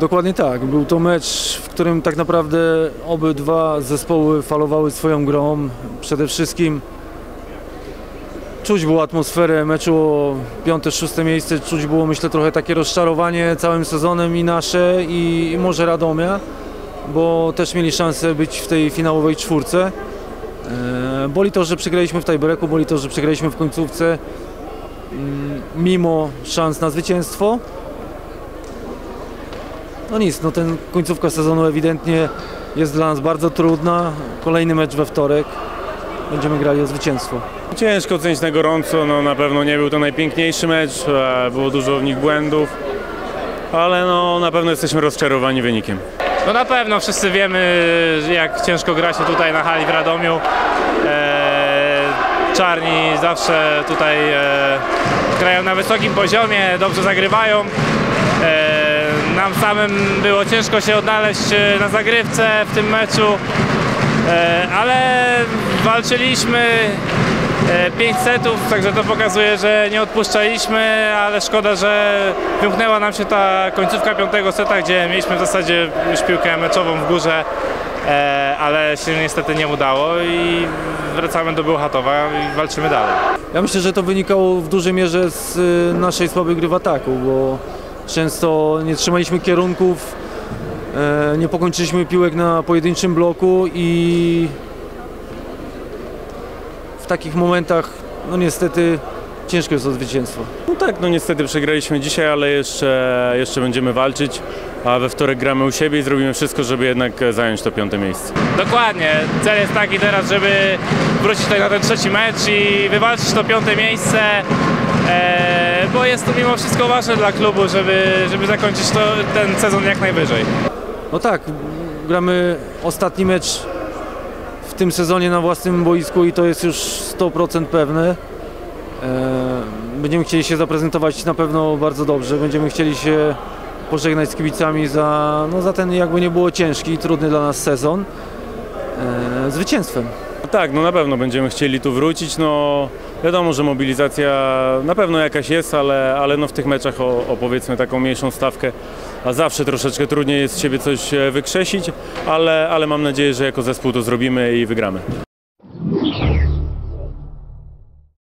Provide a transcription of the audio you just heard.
Dokładnie tak. Był to mecz, w którym tak naprawdę obydwa zespoły falowały swoją grą. Przede wszystkim czuć było atmosferę meczu o piąte, szóste miejsce. Czuć było myślę trochę takie rozczarowanie całym sezonem i nasze i, może Radomia, bo też mieli szansę być w tej finałowej czwórce. E, Boli to, że przegraliśmy w tiebreaku, boli to, że przegraliśmy w końcówce mm, mimo szans na zwycięstwo. No nic, no ten końcówka sezonu ewidentnie jest dla nas bardzo trudna. Kolejny mecz we wtorek. Będziemy grali o zwycięstwo. Ciężko ocenić na gorąco, no na pewno nie był to najpiękniejszy mecz, e, było dużo w nich błędów, ale no na pewno jesteśmy rozczarowani wynikiem. No na pewno wszyscy wiemy, jak ciężko gra się tutaj na hali w Radomiu. E, czarni zawsze tutaj e, grają na wysokim poziomie, dobrze zagrywają. E, nam samym było ciężko się odnaleźć e, na zagrywce w tym meczu, e, ale walczyliśmy. E, Pięć setów, także to pokazuje, że nie odpuszczaliśmy, ale szkoda, że wymknęła nam się ta końcówka piątego seta, gdzie mieliśmy w zasadzie już piłkę meczową w górze, e, ale się niestety nie udało i wracamy do Bełchatowa i walczymy dalej. Ja myślę, że to wynikało w dużej mierze z y, naszej słabej gry w ataku, bo często nie trzymaliśmy kierunków, e, nie pokończyliśmy piłek na pojedynczym bloku i w takich momentach, no niestety, ciężko jest o zwycięstwo. No tak, no niestety przegraliśmy dzisiaj, ale jeszcze, jeszcze będziemy walczyć, a we wtorek gramy u siebie i zrobimy wszystko, żeby jednak zająć to piąte miejsce. Dokładnie, cel jest taki teraz, żeby wrócić tutaj na ten trzeci mecz i wywalczyć to piąte miejsce, e, bo jest to mimo wszystko ważne dla klubu, żeby, żeby zakończyć to, ten sezon jak najwyżej. No tak, gramy ostatni mecz w tym sezonie na własnym boisku i to jest już 100% pewne. E, Będziemy chcieli się zaprezentować na pewno bardzo dobrze. Będziemy chcieli się pożegnać z kibicami za, no za ten jakby nie było ciężki i trudny dla nas sezon. E, Zwycięstwem. Tak, no na pewno będziemy chcieli tu wrócić, no wiadomo, że mobilizacja na pewno jakaś jest, ale, ale no w tych meczach o, o powiedzmy taką mniejszą stawkę, a zawsze troszeczkę trudniej jest z siebie coś e, wykrzesić, ale, ale mam nadzieję, że jako zespół to zrobimy i wygramy.